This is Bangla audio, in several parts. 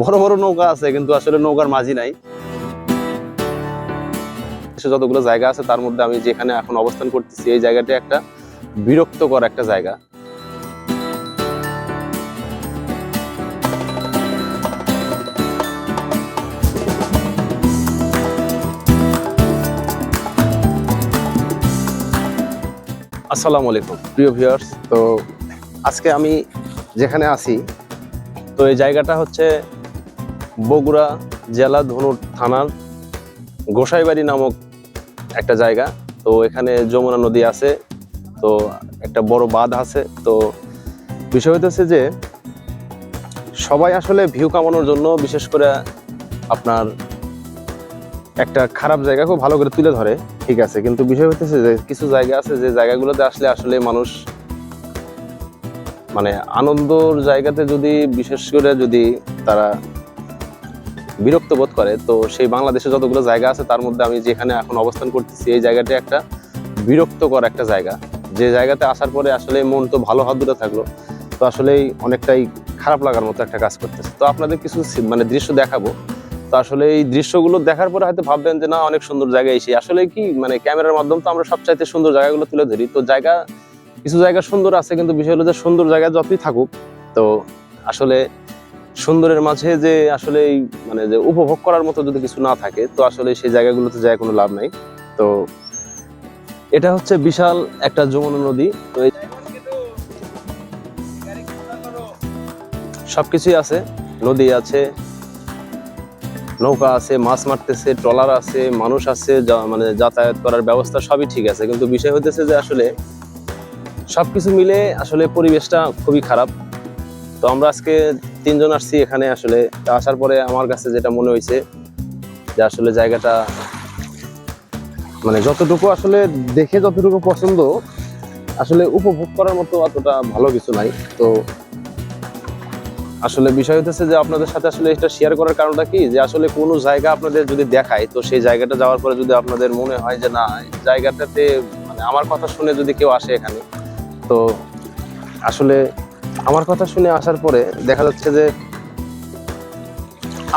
বড় বড় নৌকা আছে, কিন্তু আসলে নৌকার মাঝি নাই। যতগুলো জায়গা আছে, তার মধ্যে আমি যেখানে এখন অবস্থান করতেছি, এই জায়গাটা একটা বিরক্তকর একটা জায়গা। আসসালামু আলাইকুম। প্রিয় ভিউয়ার্স তো আজকে আমি যেখানে আছি, তো এই জায়গাটা হচ্ছে বগুড়া জেলা ধনুর থানার গোসাইবাড়ি নামক একটা জায়গা। তো এখানে যমুনা নদী আছে, তো একটা বড় বাঁধ আছে। তো বিষয় হইতেছে যে, সবাই আসলে ভিউ কামানোর জন্য বিশেষ করে আপনার একটা খারাপ জায়গা খুব ভালো করে তুলে ধরে, ঠিক আছে। কিন্তু বিষয় হইতেছে যে, কিছু জায়গা আছে যে জায়গাগুলোতে আসলে আসলে মানুষ মানে আনন্দর জায়গাতে যদি, বিশেষ করে যদি তারা বিরক্ত বোধ করে। তো সেই বাংলাদেশে যতগুলো জায়গা আছে, তার মধ্যে আমি যেখানে এখন অবস্থান করতেছি, এই জায়গাটা একটা বিরক্তকর একটা জায়গা। যে জায়গাতে আসার পরে আসলে মন তো ভালো হাত দূরে থাকল। তো আসলেই অনেকটাই খারাপ লাগার মতো একটা কাজ করতেছে। তো আপনাদের কিছু মানে দৃশ্য দেখাবো। তো আসলে এই দৃশ্যগুলো দেখার পরে হয়তো ভাববেন যে, না, অনেক সুন্দর জায়গা এসে আসলে কি মানে ক্যামেরার মাধ্যমে তো আমরা সবচাইতে সুন্দর জায়গাগুলো তুলে ধরি। তো জায়গা, কিছু জায়গা সুন্দর আছে, কিন্তু বিষয় হলো যে সুন্দর জায়গা যতই থাকুক, তো আসলে সুন্দরের মাঝে যে আসলে মানে যে উপভোগ করার মতো যদি কিছু না থাকে, তো আসলে সেই জায়গাগুলোতে যায় কোনো লাভ নাই। তো এটা হচ্ছে বিশাল একটা যমুনা নদী। তো এই আছে, নদী আছে, নৌকা আছে, মাছ মারতেছে, ট্রলার আছে, মানুষ আছে মানে যাতায়াত করার ব্যবস্থা সবই ঠিক আছে। কিন্তু বিষয় হতেছে যে আসলে সবকিছু মিলে আসলে পরিবেশটা খুবই খারাপ। তো আমরা আজকে তিনজন আসছি এখানে আসলে। আসার পরে আমার কাছে যেটা মনে হয়েছে যে আসলে জায়গাটা মানে যতটুকু আসলে দেখে যতটুকু পছন্দ, আসলে উপভোগ করার মতো অতটা ভালো কিছু নাই। তো আসলে বিষয় হতেছে যে আপনাদের সাথে আসলে এটা শেয়ার করার কারণটা কি? যে আসলে কোনো জায়গা আপনাদের যদি দেখায়, তো সেই জায়গাটা যাওয়ার পরে যদি আপনাদের মনে হয় যে না জায়গাটাতে মানে আমার কথা শুনে যদি কেউ আসে এখানে, তো আসলে আমার কথা শুনে আসার পরে দেখা যাচ্ছে যে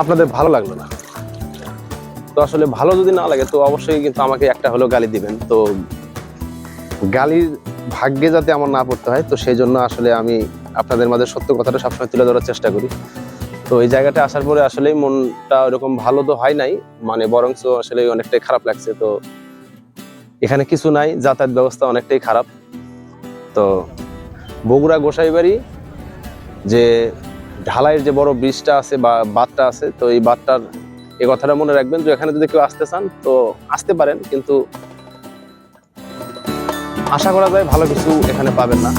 আপনাদের ভালো লাগল না। তো আসলে ভালো যদি না লাগে, তো অবশ্যই কিন্তু আমাকে একটা হলেও গালি দিবেন। তো গালির ভাগ্যে যাতে আমার না পড়তে হয়, তো সেই জন্য আসলে আমি আপনাদের মাঝে সত্য কথাটা সবসময় তুলে ধরার চেষ্টা করি। তো এই জায়গাটা আসার পরে আসলেই মনটা ওরকম ভালো তো হয় নাই মানে বরঞ্চ আসলে অনেকটাই খারাপ লাগছে। তো এখানে কিছু নাই, যাতায়াত ব্যবস্থা অনেকটাই খারাপ। তো বগুড়া গোসাইবাড়ি যে ঢালাইয়ের যে বড় ব্রিজটা আছে বা বাঁধটা আছে, তো এই বাঁধটার এই কথাটা মনে রাখবেন যে এখানে যদি কেউ আসতে চান, তো আসতে পারেন, কিন্তু আশা করা যায় ভালো কিছু এখানে পাবেন না।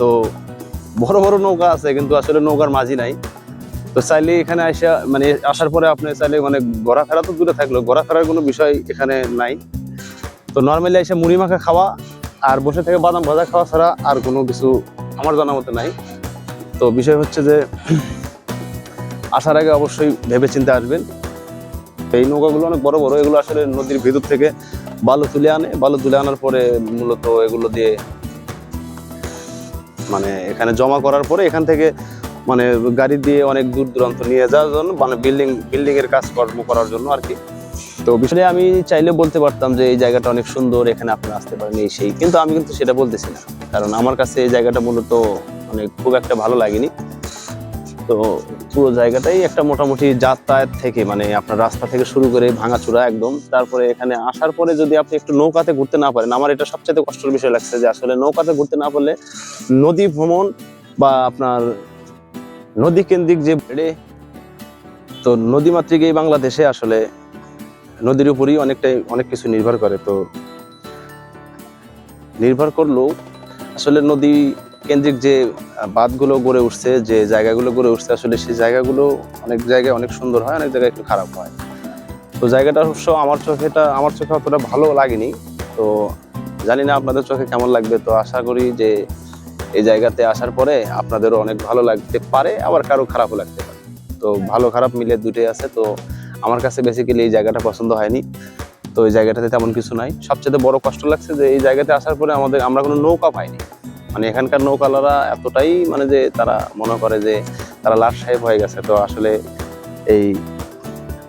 তো বড় বড় নৌকা আছে, কিন্তু আসলে নৌকার মাঝি নাই। তো চাইলে এখানে আসা মানে আসার পরে আপনি চাইলে মানে ঘোরাফেরা তো দূরে থাকল, ঘোরাফেরার কোনো বিষয় এখানে নাই। তো নর্মালি এসে মুড়ি মাখা খাওয়া আর বসে থেকে বাদাম ভাজা খাওয়া ছাড়া আর কোনো কিছু আমার জানা মতে নাই। তো বিষয় হচ্ছে যে, আসার আগে অবশ্যই ভেবে চিন্তে আসবেন। এই নৌকাগুলো অনেক বড় বড়, এগুলো আসলে নদীর ভিতর থেকে বালু তুলে আনে। বালু তুলে আনার পরে মূলত এগুলো দিয়ে মানে এখানে জমা করার পরে এখান থেকে মানে গাড়ি দিয়ে অনেক দূর দূরান্ত নিয়ে যাওয়ার জন্য মানে বিল্ডিং বিল্ডিং এর কাজ কর্ম করার জন্য আর কি। তো বিষয়ে আমি চাইলে বলতে পারতাম যে এই জায়গাটা অনেক সুন্দর, এখানে আপনারা আসতে পারেন এই সেই, কিন্তু আমি কিন্তু সেটা বলতেছি না। কারণ আমার কাছে এই জায়গাটা মূলত মানে খুব একটা ভালো লাগেনি। তো পুরো জায়গাটাই একটা মোটামুটি যাতায়াত থেকে মানে আপনার রাস্তা থেকে শুরু করে ভাঙাচুরা একদম। তারপরে এখানে আসার পরে যদি আপনি একটু নৌকাতে ঘুরতে না পারেন, আমার এটা সবচেয়ে কষ্টের বিষয় লাগছে যে আসলে নৌকাতে ঘুরতে না পারলে নদী ভ্রমণ বা আপনার নদী কেন্দ্রিক যে বেড়ে, তো নদীমাতৃক এই বাংলাদেশে আসলে নদীর উপরই অনেকটাই, অনেক কিছু নির্ভর করে। তো নির্ভর করলেও আসলে নদী কেন্দ্রিক যে বাঁধগুলো গড়ে উঠছে, যে জায়গাগুলো গড়ে উঠছে, আসলে সেই জায়গাগুলো অনেক জায়গায় অনেক সুন্দর হয়, অনেক জায়গায় একটু খারাপ হয়। তো জায়গাটা অবশ্য আমার চোখেটা আমার চোখে অতটা ভালো লাগেনি। তো জানি না আপনাদের চোখে কেমন লাগবে। তো আশা করি যে এই জায়গাতে আসার পরে আপনাদেরও অনেক ভালো লাগতে পারে, আবার কারও খারাপও লাগতে পারে। তো ভালো খারাপ মিলে দুটোই আছে, তো আমার কাছে বেসিক্যালি এই জায়গাটা পছন্দ হয়নি। তো এই জায়গাটাতে তেমন কিছু নাই। সবচেয়ে বড় কষ্ট লাগছে যে এই জায়গাতে আসার পরে আমাদের, আমরা কোনো নৌকা পাইনি। মানে এখানকার নৌকালারা এতটাই মানে যে তারা মনে করে যে তারা লাট সাহেব হয়ে গেছে। তো আসলে এই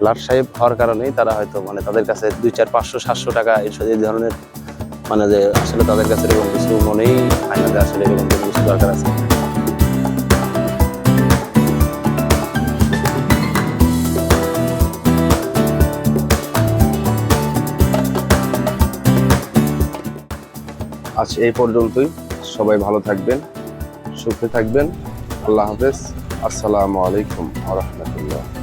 লাট সাহেব হওয়ার কারণেই তারা হয়তো মানে তাদের কাছে দুই, চার, পাঁচশো, সাতশো টাকা এই ধরনের মানে যে আসলে তাদের কাছে এরকম কিছু মনেই হয় না যে আসলে এরকম কিছু দরকার আছে। আজ এই পর্যন্তই। সবাই ভালো থাকবেন, সুখে থাকবেন। আল্লাহ হাফেজ। আসসালামু আলাইকুম আ রহমতুল্লাহ।